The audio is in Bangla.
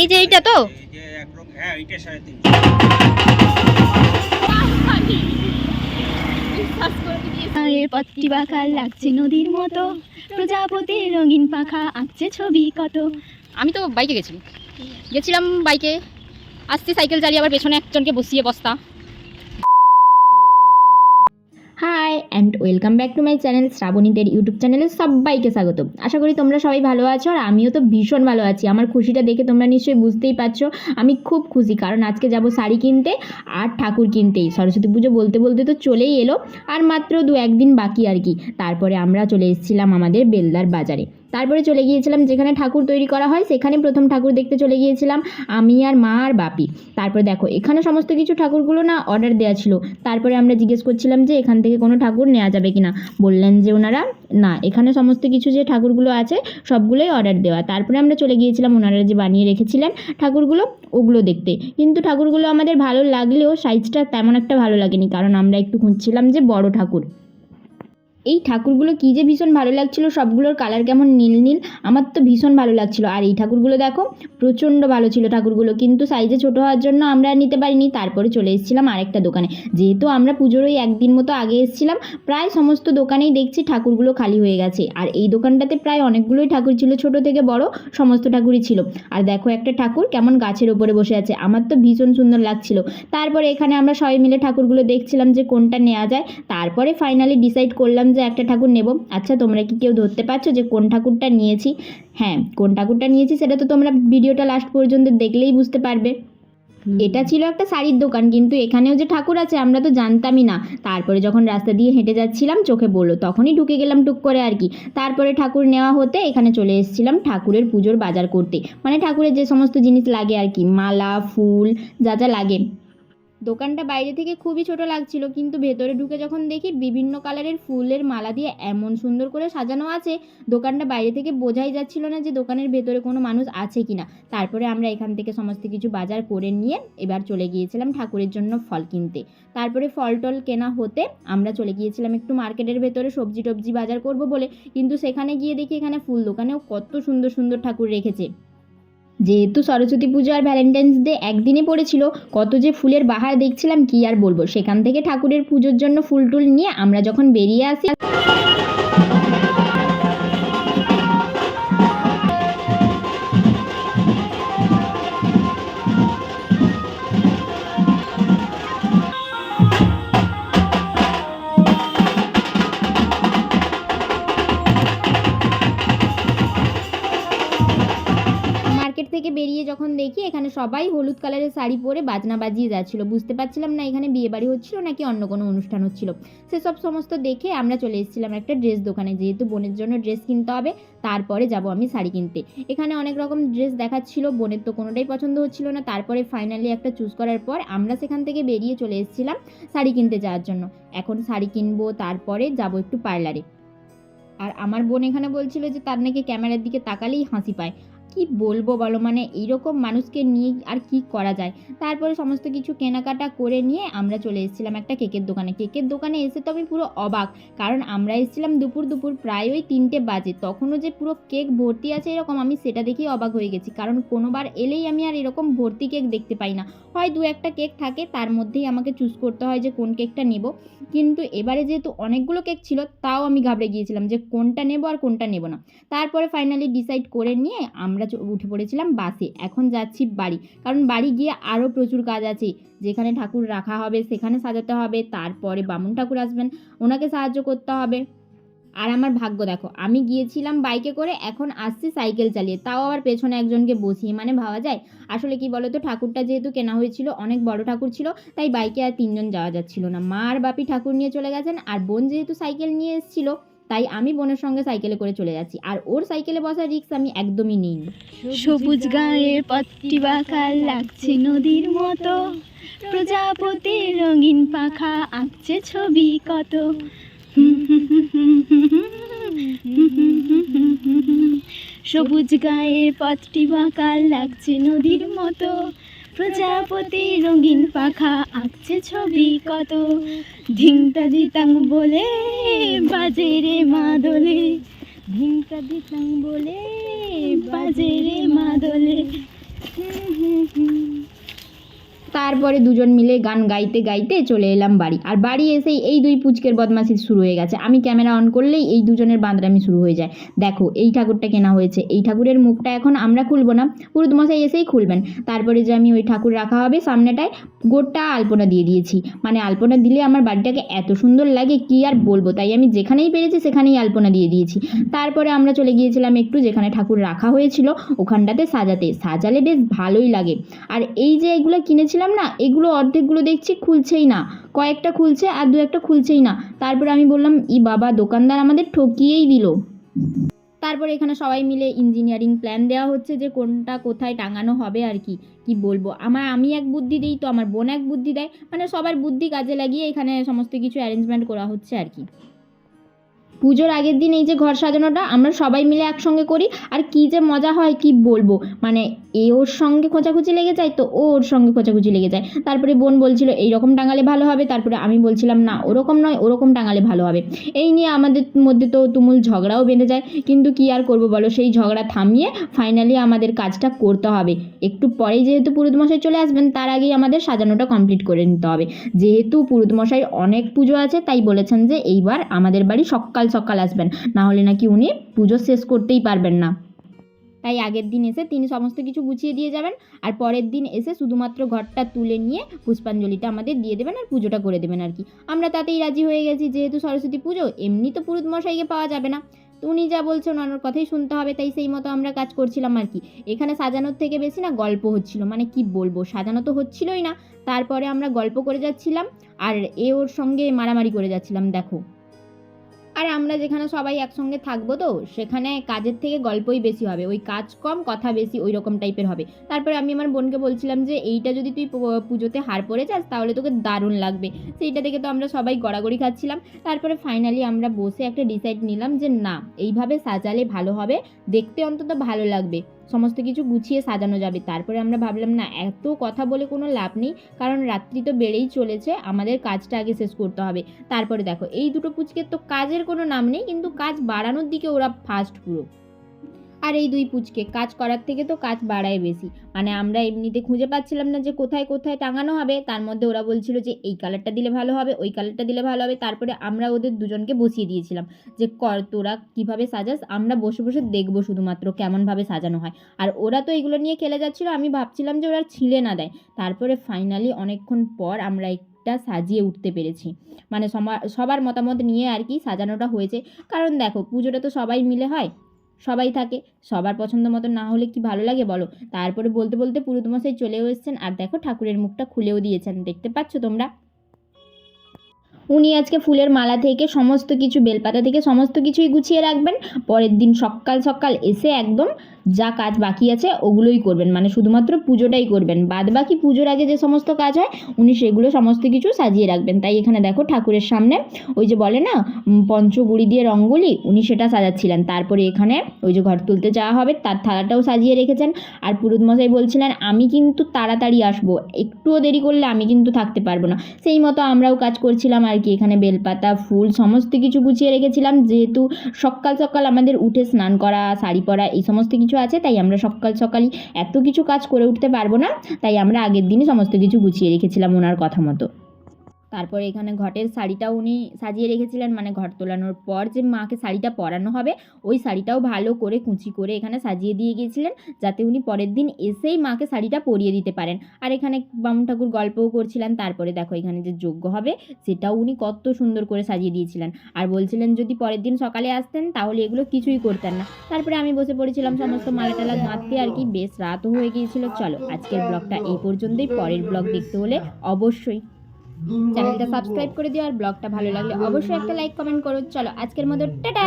এই যে এইটা তো? হ্যাঁ এইটা সাড়ে তিনশো। পাহাড়ের পথটি বাঁকা লাগছে নদীর মতো। প্রজাপতির রঙিন পাখা আঁকছে ছবি কত। আমি তো বাইকে গেছিলাম গেছিলাম বাইকে। আসছি সাইকেল চালিয়ে আবার পেছনে একজনকে বসিয়ে বস্তা। Welcome back to my channel শ্রাবণীদের YouTube চ্যানেলে সবাইকে স্বাগত। আশা করি তোমরা সবাই ভালো আছো আর আমিও তো ভীষণ ভালো আছি। আমার খুশিটা দেখে তোমরা নিশ্চয়ই বুঝতেই পারছ, আমি খুব খুশি কারণ আজকে যাব শাড়ি কিনতে আর ঠাকুর কিনতেই। সরস্বতী পুজো বলতে বলতে তো চলেই এলো, আর মাত্র দু একদিন বাকি আর কি। তারপরে আমরা চলে এসেছিলাম আমাদের বেলদার বাজারে। তারপরে চলে গিয়েছিলাম যেখানে ঠাকুর তৈরি করা হয়, সেখানে প্রথম ঠাকুর দেখতে চলে গিয়েছিলাম আমি আর মা আর বাপি। তারপরে দেখো, এখানে সমস্ত কিছু ঠাকুরগুলো না অর্ডার দেওয়া ছিল। তারপরে আমরা জিজ্ঞেস করছিলাম যে এখান থেকে কোনো ঠাকুর নেওয়া যাবে কি না? বললেন যে ওনারা, না, এখানে সমস্ত কিছু যে ঠাকুরগুলো আছে, সবগুলোই অর্ডার দেওয়া। তারপরে আমরা চলে গিয়েছিলাম, ওনারা যে বানিয়ে রেখেছিলেন ঠাকুরগুলো, ওগুলো দেখতে। কিন্তু ঠাকুরগুলো আমাদের ভালো লাগলেও সাইজটা তেমন একটা ভালো লাগেনি, কারণ আমরা একটু খুঁজছিলাম যে বড় ঠাকুর। এই ঠাকুরগুলো কী যে ভীষণ ভালো লাগছিল, সবগুলোর কালার কেমন নীল নীল, আমার তো ভীষণ ভালো লাগছিল। আর এই ঠাকুরগুলো দেখো, প্রচণ্ড ভালো ছিল ঠাকুরগুলো, কিন্তু সাইজে ছোট হওয়ার জন্য আমরা নিতে পারিনি, তারপরে চলে এসেছিলাম আরেকটা দোকানে। যেহেতু আমরা পুজোর ওই একদিন মতো আগে এসেছিলাম, প্রায় সমস্ত দোকানেই দেখছি ঠাকুরগুলো খালি হয়ে গেছে। আর এই দোকানটাতে প্রায় অনেকগুলোই ঠাকুর ছিল, ছোট থেকে বড় সমস্ত ঠাকুরই ছিল। আর দেখো একটা ঠাকুর কেমন গাছের ওপরে বসে আছে, আমার তো ভীষণ সুন্দর লাগছিল। তারপরে এখানে আমরা সবাই মিলে ঠাকুরগুলো দেখছিলাম যে কোনটা নেওয়া যায়। তারপরে ফাইনালি ডিসাইড করলাম যে একটা ঠাকুর নেব। আচ্ছা তোমরা কি কেউ ধরতে পারছ যে কোন ঠাকুরটা নিয়েছি? হ্যাঁ কোন ঠাকুরটা নিয়েছি সেটা তো তোমরা ভিডিওটা লাস্ট পর্যন্ত দেখলেই বুঝতে পারবে। এটা ছিল একটা শাড়ির দোকান কিন্তু এখানেও যে ঠাকুর আছে আমরা তো জানতামই না। তারপরে যখন রাস্তা দিয়ে হেঁটে যাচ্ছিলাম চোখে বলল তখনই ঢুকে গেলাম টুক করে আর কি। তারপরে ঠাকুর নেওয়া হতে এখানে চলে এসেছিলাম ঠাকুরের পুজোর বাজার করতে। মানে ঠাকুরের যে সমস্ত জিনিস লাগে আর কি মালা ফুল যা যা লাগে। দোকানটা বাইরে থেকে খুবই ছোট লাগছিল, কিন্তু ভেতরে ঢুকে যখন দেখি বিভিন্ন কালারের ফুলের মালা দিয়ে এমন সুন্দর করে সাজানো আছে, দোকানটা বাইরে থেকে বোঝাই যাচ্ছিল না যে দোকানের ভেতরে কোনো মানুষ আছে কিনা। তারপরে আমরা এখান থেকে সমস্ত কিছু বাজার করে নিয়ে এবার চলে গিয়েছিলাম ঠাকুরের জন্য ফল কিনতে। তারপরে ফল টল কেনা হতে আমরা চলে গিয়েছিলাম একটু মার্কেটের ভেতরে সবজি টবজি বাজার করব বলে, কিন্তু সেখানে গিয়ে দেখি এখানে ফুল দোকানেও কত সুন্দর সুন্দর ঠাকুর রেখেছে। যেহেতু সরস্বতী পুজো আর ভ্যালেন্টাইন্স ডে একদিনে পড়েছিল, কত যে ফুলের বাহার দেখছিলাম কি আর বলব? সেখান থেকে ঠাকুরের পুজোর জন্য ফুল টুল নিয়ে আমরা যখন বেরিয়ে আসি বেরিয়ে যখন দেখি এখানে সবাই হলুদ কালারের শাড়ি পরে বাজনা বাজিয়ে যাচ্ছিল। বুঝতে পারছিলাম না এখানে বিয়ে বাড়ি হচ্ছিল নাকি অন্য কোনো অনুষ্ঠান হচ্ছিল। সেসব সমস্ত দেখে আমরা চলে এসেছিলাম একটা ড্রেস দোকানে। যেহেতু বোনের জন্য ড্রেস কিনতে হবে, তারপরে যাব আমি শাড়ি কিনতে। এখানে অনেক রকম ড্রেস দেখাচ্ছিল, বোনের তো কোনোটাই পছন্দ হচ্ছিল না। তারপরে ফাইনালি একটা চুজ করার পর আমরা সেখান থেকে বেরিয়ে চলে এসেছিলাম শাড়ি কিনতে যাওয়ার জন্য। এখন শাড়ি কিনবো, তারপরে যাব একটু পার্লারে আর আমার বোন এখানে বলছিল যে তার নাকি ক্যামেরার দিকে তাকালেই হাসি পায়। কি বলব বলো? মানে এইরকম মানুষকে নিয়ে আর কি করা যায়? তারপরে সমস্ত কিছু কেনাকাটা করে নিয়ে আমরা চলে এসেছিলাম একটা কেকের দোকানে। কেকের দোকানে এসে তো আমি পুরো অবাক, কারণ আমরা এসেছিলাম দুপুর দুপুর প্রায় ওই তিনটে বাজে। তখনও যে পুরো কেক ভর্তি আছে এরকম, আমি সেটা দেখেই অবাক হয়ে গেছি। কারণ কোনোবার এলেই আমি আর এরকম ভর্তি কেক দেখতে পাই না। হয় দু একটা কেক থাকে, তার মধ্যেই আমাকে চুজ করতে হয় যে কোন কেকটা নেব। কিন্তু এবারে যেহেতু অনেকগুলো কেক ছিল, তাও আমি ঘাবড়ে গিয়েছিলাম যে কোনটা নেব আর কোনটা নেব না। তারপরে ফাইনালি ডিসাইড করে নিয়ে আমরা চ- উঠে পড়েছিলাম বাসে। এখন যাচ্ছি বাড়ি। কারণ বাড়ি গিয়ে আরও প্রচুর কাজ আছে। যেখানে ঠাকুর রাখা হবে, সেখানে সাজাতে হবে, তারপরে বামুন ঠাকুর আসবেন। ওনাকে সাহায্য করতে হবে। আর আমার ভাগ্য দেখো, আমি গিয়েছিলাম বাইকে করে, এখন আসছি সাইকেল চালিয়ে। তাও আবার পেছনে একজনকে বসিয়ে। মানে ভাবা যায়? আসলে কি বলতো, ঠাকুরটা যেহেতু কেনা হয়েছিল, অনেক বড় ঠাকুর ছিল, তাই বাইকে আর তিনজন যাওয়া যাচ্ছিল না। মা আর বাপি ঠাকুর নিয়ে চলে গেছেন, আর বোন যেহেতু সাইকেল নিয়ে এসেছিল তাই আমি বোনের সঙ্গে সাইকেলে করে চলে যাচ্ছি। আর ওর সাইকেলে বসার রিস্ক আমি একদমই নিইনি সবুজ গায়ের পথটি বাঁকা লাগছে নদীর মতো। প্রজাপতির রঙিন পাখা আঁকছে ছবি কত। সবুজ গায়ের পথটি বাঁকা লাগছে নদীর মতো। প্রজাপতি রঙিন পাখা আঁকছে ছবি কত। ধিংটা দিতাং বলে বাজে রে মাদলে। ধিংটা দিতাং বলে বাজে রে মাদলে। তারপরে দুজন মিলে গান গাইতে গাইতে চলে এলাম বাড়ি। আর বাড়ি এসেই এই দুই পুচকের বদমাশি শুরু হয়ে গেছে। আমি ক্যামেরা অন করলেই এই দুজনের বাঁদরামি শুরু হয়ে যায়। দেখো, এই ঠাকুরটা কেনা হয়েছে। এই ঠাকুরের মুখটা এখন আমরা খুলবো না। পুরোহিত মশাই এসেই খুলবেন। তারপরে যে আমি ওই ঠাকুর রাখা হবে, সামনেটায় গোটা আলপনা দিয়ে দিয়েছি। মানে আলপনা দিলে আমার বাড়িটাকে এত সুন্দর লাগে, কি আর বলব? তাই আমি যেখানেই পেরেছি সেখানেই আলপনা দিয়ে দিয়েছি। তারপরে আমরা চলে গিয়েছিলাম একটু যেখানে ঠাকুর রাখা হয়েছিল, ওখানটাতে সাজাতে। সাজালে বেশ ভালোই লাগে। আর এই যে এগুলো কিনেছিলাম না এগুলো অর্ধেকগুলো দেখছি খুলছেই না। কয়েকটা খুলছে আর দু একটা খুলছেই না। তারপরে আমি বললাম, ই বাবা, দোকানদার আমাদের ঠকিয়েই দিল। তারপরে এখানে সবাই মিলে ইঞ্জিনিয়ারিং প্ল্যান দেওয়া হচ্ছে যে কোনটা কোথায় টাঙানো হবে আর কি কি বলব। আমার, আমি এক বুদ্ধি দিই তো, আমার বোন এক বুদ্ধি দেয়। মানে সবার বুদ্ধি কাজে লাগিয়ে এখানে সমস্ত কিছু অ্যারেঞ্জমেন্ট করা হচ্ছে আর কি। পুজোর আগের দিন এই যে ঘর সাজানোটা আমরা সবাই মিলে একসঙ্গে করি। আর কি যে মজা হয়, কি বলব? মানে এ ওর সঙ্গে খোঁচাখুচি লেগে যায় তো ও ওর সঙ্গে খোঁচাখুচি লেগে যায়। তারপরে বোন বলছিল এই রকম টাঙালে ভালো হবে। তারপরে আমি বলছিলাম, না, ওরকম নয়, ওরকম টাঙালে ভালো হবে। এই নিয়ে আমাদের মধ্যে তো তুমুল ঝগড়াও বেঁধে যায়। কিন্তু কি আর করব বলো? সেই ঝগড়া থামিয়ে ফাইনালি আমাদের কাজটা করতে হবে। একটু পরেই যেহেতু পুরোহিত মশাই চলে আসবেন, তার আগেই আমাদের সাজানোটা কমপ্লিট করে নিতে হবে। যেহেতু পুরোহিত মশাই অনেক পুজো আছে, তাই বলেছেন যে এইবার আমাদের বাড়ি সকাল সকাল আসবেন। না হলে নাকি উনি পুজো শেষ করতেই পারবেন না। তাই আগের দিন এসে তিনি সমস্ত কিছু গুছিয়ে দিয়ে যাবেন আর পরের দিন এসে শুধুমাত্র ঘরটা তুলে নিয়ে পুষ্পাঞ্জলিটা আমাদের দিয়ে দেবেন আর পুজোটা করে দেবেন আর কি। আমরা তাতেই রাজি হয়ে গেছি, যেহেতু সরস্বতী পুজো, এমনি তো পুরুত মশাইকে পাওয়া যাবে না। তো উনি যা বলছেন, ওনার কথাই শুনতে হবে, তাই সেই মতো আমরা কাজ করছিলাম আর কি। এখানে সাজানোর থেকে বেশি না গল্প হচ্ছিল মানে কি বলব, সাজানো তো হচ্ছিলই না। তারপরে আমরা গল্প করে যাচ্ছিলাম আর এ ওর সঙ্গে মারামারি করে যাচ্ছিলাম, দেখো। আমরা যেখানে সবাই একসঙ্গে থাকব তো, সেখানে কাজের থেকে গল্পই বেশি হবে। ওই কাজ কম, কথা বেশি, ওই রকম টাইপের হবে। তারপরে আমি আমার বোনকে বলছিলাম যে, এইটা যদি তুই পুজোতে হার পরে যাস, তাহলে তোকে দারুণ লাগবে। সেইটা দেখে তো আমরা সবাই গড়াগড়ি খাচ্ছিলাম। তারপরে ফাইনালি আমরা বসে একটা ডিসাইড নিলাম যে, না, এইভাবে সাজালে ভালো হবে। দেখতে অন্তত ভালো লাগবে। সমস্ত কিছু গুছিয়ে সাজানো যাবে। তারপরে আমরা ভাবলাম, না, এত কথা বলে কোনো লাভ নেই, কারণ রাত্রি তো বেড়েই চলেছে, আমাদের কাজটা আগে শেষ করতে হবে। তারপরে দেখো, এই দুটো পুচকের তো কাজের কোনো নাম নেই, কিন্তু কাজ বাড়ানোর দিকে ওরা ফার্স্ট পুরো। আর এই দুই পুচকে। কাজ করার থেকে তো কাজ বাড়ায় বেশি। মানে আমরা এমনিতে খুঁজে পাচ্ছিলাম না যে কোথায় কোথায় টাঙানো হবে। তার মধ্যে ওরা বলছিল যে এই কালারটা দিলে ভালো হবে, ওই কালারটা দিলে ভালো হবে। তারপরে আমরা ওদের দুজনকে বসিয়ে দিয়েছিলাম যে, কর, তোরা কীভাবে সাজাস? আমরা বসে বসে দেখব শুধুমাত্র কেমনভাবে সাজানো হয়। আর ওরা তো এগুলো নিয়ে খেলে যাচ্ছিল। আমি ভাবছিলাম যে ওরা ছিলে না দেয়। তারপরে ফাইনালি অনেকক্ষণ পর আমরা একটা সাজিয়ে উঠতে পেরেছি। মানে সবার মতামত নিয়ে আর কি সাজানোটা হয়েছে। কারণ দেখো, পুজোটা তো সবাই মিলে হয়। সবাই থাকে। সবার পছন্দ মতো না হলে কি ভালো লাগে বলো? তারপরে বলতে বলতে পুরুতমশাই চলেও এসছেন আর দেখো ঠাকুরের মুখটা খুলেও দিয়েছেন। দেখতে পাচ্ছ তোমরা? উনি আজকে ফুলের মালা থেকে সমস্ত কিছু, বেলপাতা থেকে সমস্ত কিছুই গুছিয়ে রাখবেন। পরের দিন সকাল সকাল এসে একদম যা কাজ বাকি আছে ওগুলোই করবেন। মানে শুধুমাত্র পুজোটাই করবেন। বাদ বাকি পুজোর আগে যে সমস্ত কাজ হয়, উনি সেগুলো সমস্ত কিছু সাজিয়ে রাখবেন। তাই এখানে দেখো ঠাকুরের সামনে ওই যে বলে না পঞ্চগুড়ি দিয়ে রঙ্গোলি, উনি সেটা সাজাচ্ছিলেন। তারপরে এখানে ওই যে ঘর তুলতে যাওয়া হবে, তার থালাটাও সাজিয়ে রেখেছেন। আর পুরুত মশাই বলছিলেন, আমি কিন্তু তাড়াতাড়ি আসব। একটুও দেরি করলে আমি কিন্তু থাকতে পারব না। সেই মতো আমরাও কাজ করছিলাম আর কি। এখানে বেলপাতা, ফুল, সমস্ত কিছু গুছিয়ে রেখেছিলাম। যেহেতু সকাল সকাল আমাদের উঠে স্নান করা, শাড়ি পরা, এই সমস্ত কিছু আছে, তাই আমরা সকাল সকালই এত কিছু কাজ করে উঠতে পারব না, তাই আমরা আগের দিনই সমস্ত কিছু গুছিয়ে রেখেছিলাম ওনার কথা মতো। তারপরে এখানে ঘটের শাড়িটাও উনি সাজিয়ে রেখেছিলেন মানে ঘট তোলানোর পর যে মাকে শাড়িটা পরানো হবে, ওই শাড়িটাও ভালো করে কুচি করে এখানে সাজিয়ে দিয়ে গিয়েছিলেন, যাতে উনি পরের দিন এসেই মাকে শাড়িটা পরিয়ে দিতে পারেন। আর এখানে বামুন ঠাকুর গল্পও করছিলেন, তারপরে দেখো এখানে যে যজ্ঞ হবে, সেটাও উনি কত সুন্দর করে সাজিয়ে দিয়েছিলেন। আর বলছিলেন, যদি পরের দিন সকালে আসতেন, তাহলে এগুলো কিছুই করতেন না। তারপরে আমি বসে পড়েছিলাম সমস্ত মালা টালা গাঁথতে আর কি বেশ রাতও হয়ে গিয়েছিল। চলো, আজকের ব্লগটা এই পর্যন্তই, পরের ব্লগ দেখতে হলে অবশ্যই চ্যানেলটা সাবস্ক্রাইব করে দিও আর ব্লগটা ভালো লাগলে অবশ্যই একটা লাইক কমেন্ট করো। চলো আজকের মতো টাটা!